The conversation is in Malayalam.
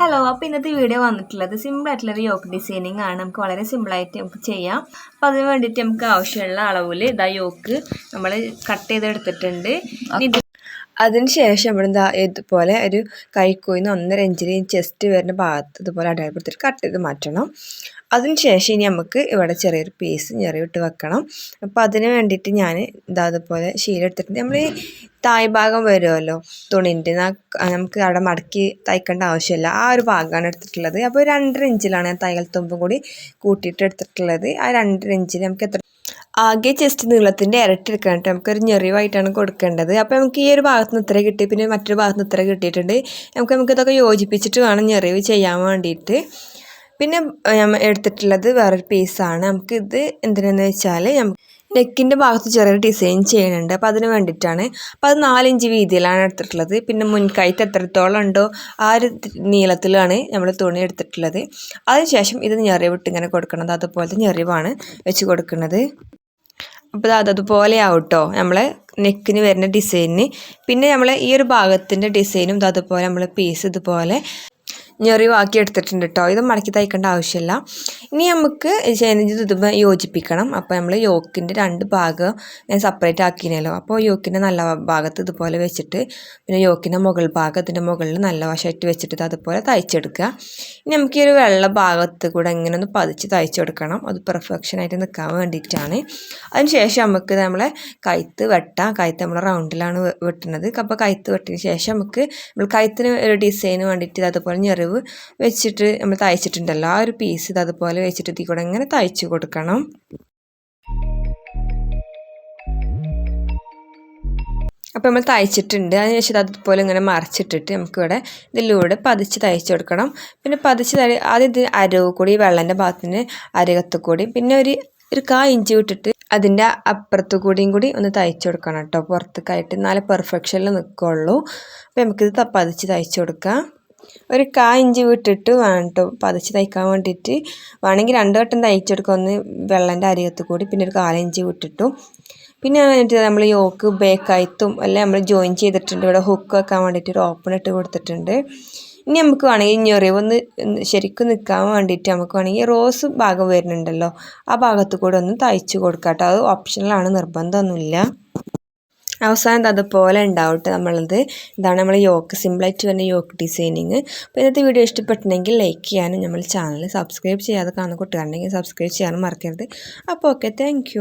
ഹലോ അപ്പോൾ ഇന്നത്തെ വീഡിയോ വന്നിട്ടുള്ളത് സിമ്പിൾ ആയിട്ടുള്ളൊരു യോക്ക് ഡിസൈനിങ് ആണ്. നമുക്ക് വളരെ സിമ്പിളായിട്ട് നമുക്ക് ചെയ്യാം. അപ്പോൾ അതിന് വേണ്ടിയിട്ട് നമുക്ക് ആവശ്യമുള്ള അളവിൽ ഇതാ യോക്ക് നമ്മൾ കട്ട് ചെയ്തെടുത്തിട്ടുണ്ട്. അതിന് ശേഷം അതിനുശേഷം ഇവിടെ എന്താ ഇതുപോലെ ഒരു കൈക്കോയിന്ന് ഒന്നര ഇഞ്ചിൽ ചെസ്റ്റ് വരുന്ന ഭാഗത്ത് ഇതുപോലെ അടയാളപ്പെടുത്തിട്ട് കട്ട് ചെയ്ത് മാറ്റണം. അതിനുശേഷം ഇനി നമുക്ക് ഇവിടെ ചെറിയൊരു പീസ് ഞെറിവിട്ട് വെക്കണം. അപ്പോൾ അതിന് വേണ്ടിയിട്ട് ഞാൻ ഇതാ അതുപോലെ ശീലം എടുത്തിട്ടുണ്ട്. നമ്മൾ ഈ തായ് ഭാഗം വരുമല്ലോ. തുണിന്റെ നമുക്ക് അവിടെ മടക്കി തയ്ക്കേണ്ട ആവശ്യമില്ല. ആ ഒരു ഭാഗമാണ് എടുത്തിട്ടുള്ളത്. അപ്പോൾ രണ്ടര ഇഞ്ചിലാണ് ഞാൻ തയ്യൽ തുമ്പും കൂടി കൂട്ടിയിട്ട് എടുത്തിട്ടുള്ളത്. ആ രണ്ടര ഇഞ്ചിൽ നമുക്ക് എത്ര ആകെ ചെസ്റ്റ് നീളത്തിന്റെ ഇരട്ടി എടുക്കണം കേട്ടോ. നമുക്കൊരു ഞെറിവായിട്ടാണ് കൊടുക്കേണ്ടത്. അപ്പോൾ നമുക്ക് ഈ ഒരു ഭാഗത്ത് നിന്ന് ഇത്ര കിട്ടി പിന്നെ മറ്റൊരു ഭാഗത്ത് നിന്ന് ഇത്ര കിട്ടിയിട്ടുണ്ട്. നമുക്ക് നമുക്ക് ഇതൊക്കെ യോജിപ്പിച്ചിട്ട് വേണം ഞെറിവ് ചെയ്യാൻ വേണ്ടിയിട്ട്. പിന്നെ എടുത്തിട്ടുള്ളത് വേറൊരു പീസാണ് നമുക്കിത് എന്തിനാന്ന് വെച്ചാൽ നെക്കിന്റെ ഭാഗത്ത് ചെറിയ ഡിസൈൻ ചെയ്യുന്നുണ്ട്. അപ്പോൾ അതിന് വേണ്ടിയിട്ടാണ്. അപ്പോൾ അത് നാലിഞ്ച് വീതിയിലാണ് എടുത്തിട്ടുള്ളത്. പിന്നെ മുൻകൈത്ത് എത്രത്തോളം ഉണ്ടോ ആ ഒരു നീളത്തിലാണ് നമ്മൾ തുണി എടുത്തിട്ടുള്ളത്. അതിനുശേഷം ഇത് ഞെറിവിട്ട് ഇങ്ങനെ കൊടുക്കുന്നത് അതുപോലത്തെ ഞെറിവാണ് വെച്ച് കൊടുക്കുന്നത്. അപ്പോൾ അത് അതുപോലെ ആവട്ടോ നമ്മളെ നെക്കിന് വരുന്ന ഡിസൈനിന്. പിന്നെ നമ്മൾ ഈ ഒരു ഭാഗത്തിന്റെ ഡിസൈനും അതുപോലെ നമ്മൾ പീസ് ഇതുപോലെ ഞെറിവാക്കി എടുത്തിട്ടുണ്ട് കേട്ടോ ഇത് മടക്കി തയ്ക്കേണ്ട ആവശ്യമില്ല. ഇനി നമുക്ക് ചേനഞ്ചി ഇത് യോജിപ്പിക്കണം. അപ്പോൾ നമ്മൾ യോക്കിന്റെ രണ്ട് ഭാഗം ഞാൻ സെപ്പറേറ്റ് ആക്കിനല്ലോ. അപ്പോൾ യോക്കിന്റെ നല്ല ഭാഗത്ത് ഇതുപോലെ വെച്ചിട്ട് പിന്നെ യോക്കിന്റെ മുകൾ ഭാഗം മുകളിൽ നല്ല വശമായിട്ട് വെച്ചിട്ട് അതുപോലെ തയ്ച്ചെടുക്കുക. ഇനി നമുക്ക് ഈ ഒരു വെള്ള ഭാഗത്ത് കൂടെ ഇങ്ങനെ ഒന്ന് പതിച്ച് തയ്ച്ചെടുക്കണം. അത് പെർഫെക്ഷനായിട്ട് നിൽക്കാൻ വേണ്ടിയിട്ടാണ്. അതിനുശേഷം നമുക്ക് നമ്മളെ കൈത്ത് വെട്ടാം. കൈത്ത് നമ്മൾ റൗണ്ടിലാണ് വെട്ടുന്നത്. അപ്പോൾ കൈത്ത് വെട്ടിന് ശേഷം നമുക്ക് നമ്മൾ കൈത്തിന് ഒരു ഡിസൈന് വേണ്ടിയിട്ട് അതുപോലെ ഞെറിവ് വെച്ചിട്ട് നമ്മൾ തയ്ച്ചിട്ടുണ്ടല്ലോ. ആ ഒരു പീസ് ഇത് അതുപോലെ വെച്ചിട്ട് ഇതിൽ കൂടെ ഇങ്ങനെ തയ്ച്ചു കൊടുക്കണം. അപ്പോൾ നമ്മൾ തയ്ച്ചിട്ടുണ്ട്. അതിനുശേഷം അതുപോലെ ഇങ്ങനെ മറിച്ചിട്ടിട്ട് നമുക്കിവിടെ ഇതിലൂടെ പതിച്ച് തയ്ച്ചു കൊടുക്കണം. പിന്നെ പതിച്ച് തൈ ആദ്യം ഇത് അരവ് കൂടി വെള്ളന്റെ ഭാഗത്തിന് അരകത്ത് കൂടി പിന്നെ ഒരു ഒരു കാ ഇഞ്ചി വിട്ടിട്ട് അതിന്റെ അപ്പുറത്തു കൂടിയും കൂടി ഒന്ന് തയ്ച്ചു കൊടുക്കണം കേട്ടോ. പുറത്തേക്കായിട്ട് നല്ല പെർഫെക്ഷനിൽ നിൽക്കുള്ളൂ അപ്പോൾ നമുക്കിത് പതിച്ച് തയ്ച്ചു കൊടുക്കാം. ഒരു കാ ഇഞ്ച് വിട്ടിട്ട് വേണം കേട്ടോ പതച്ച് തയ്ക്കാൻ വേണ്ടിയിട്ട്. വേണമെങ്കിൽ രണ്ട് വട്ടം തയ്ച്ചെടുക്കുക ഒന്ന് വെള്ളന്റെ അരികത്ത് കൂടി പിന്നെ ഒരു കാലിഞ്ചി വിട്ടിട്ടു. പിന്നെ വേണ്ടിയിട്ട് നമ്മൾ യോക്ക് ബേക്കായത്തും എല്ലാം നമ്മൾ ജോയിൻ ചെയ്തിട്ടുണ്ട്. ഇവിടെ ഹുക്ക് വെക്കാൻ വേണ്ടിയിട്ട് ഒരു ഓപ്പൺ ഇട്ട് കൊടുത്തിട്ടുണ്ട്. ഇനി നമുക്ക് വേണമെങ്കിൽ ഞെറിവൊന്ന് ശരിക്കും നിൽക്കാൻ വേണ്ടിയിട്ട് നമുക്ക് വേണമെങ്കിൽ റോസ് ഭാഗം വരുന്നുണ്ടല്ലോ ആ ഭാഗത്ത് കൂടെ ഒന്ന് തയ്ച്ച് കൊടുക്കാം കേട്ടോ. അത് ഓപ്ഷണലാണ് നിർബന്ധമൊന്നുമില്ല. അവസാനം അതുപോലെ ഉണ്ടാവും കേട്ടോ നമ്മളത്. ഇതാണ് നമ്മൾ യോക്ക് സിമ്പിളായിട്ട് വരുന്ന യോക്ക് ഡിസൈനിങ് അപ്പോൾ ഇന്നത്തെ വീഡിയോ ഇഷ്ടപ്പെട്ടിട്ടുണ്ടെങ്കിൽ ലൈക്ക് ചെയ്യാനും നമ്മൾ ചാനൽ സബ്സ്ക്രൈബ് ചെയ്യാതെ കാണുന്ന കുട്ടികളുണ്ടെങ്കിൽ സബ്സ്ക്രൈബ് ചെയ്യാനും മറക്കരുത്. അപ്പോൾ ഓക്കെ താങ്ക്